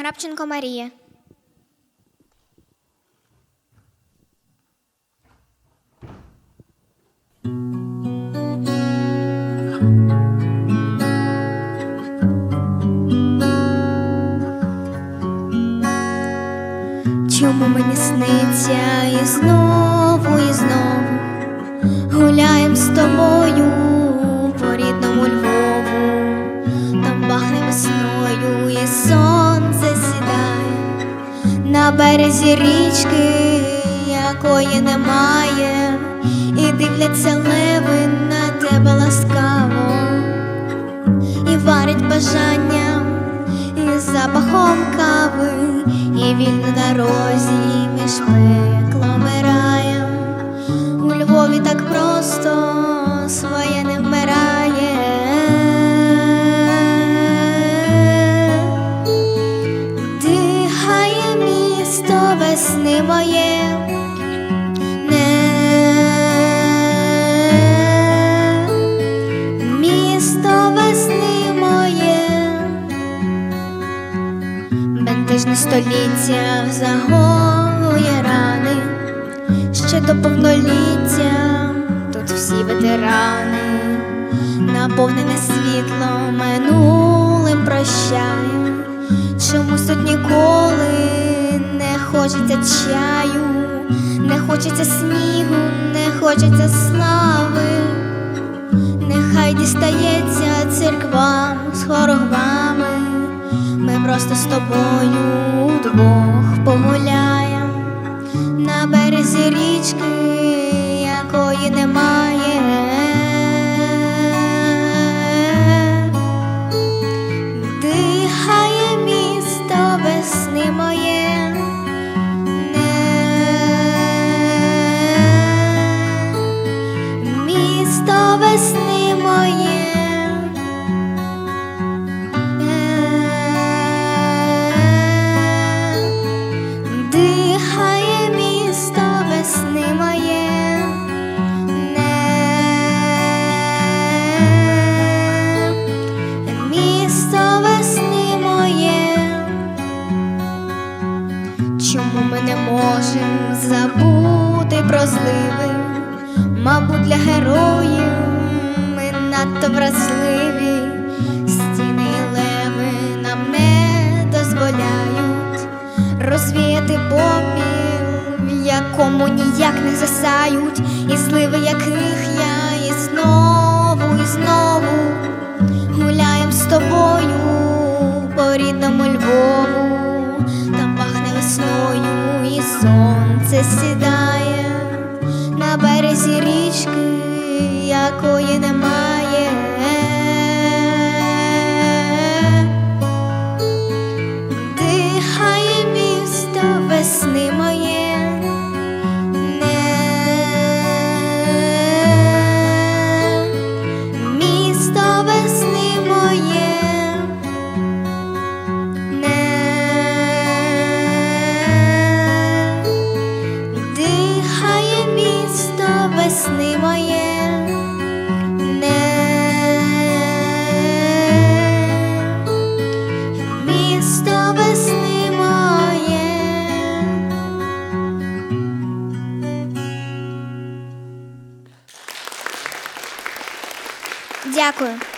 Грабченко Марія. Чому мені сниться і знову, і знову? Гуляєм з тобою по рідному Львову, там пахне весною і сідає березі річки, якої немає, і дивляться леви на тебе ласкаво, і варять бажанням і запахом кави, і вільно на розі між пеклом і раєм. У Львові так просто своє весни моє. Не весни моє. Бентежне століття загоює рани, ще до повноліття тут всі ветерани, наповнене світло минулим прощає, чомусь тут ніколи не хочеться чаю, не хочеться снігу, не хочеться слави. Нехай дістається церквам з хорогвами, ми просто з тобою удвох погуляєм на березі річки, якої немає. Дихає місто весни весни моє. Дихає місто весни моє. Місто весни моє. Чому ми не можемо забути про зливи? Мабуть, для героїв надто вразливі, стіни леви нам не дозволяють розвіяти попіл, в якому ніяк не засають, і зливи яких я і знову, і знову гуляєм з тобою по рідному Львову, там пахне весною, і сонце сідає на березі річки, якої немає. Весни моє. Не місто весни моє. Дякую.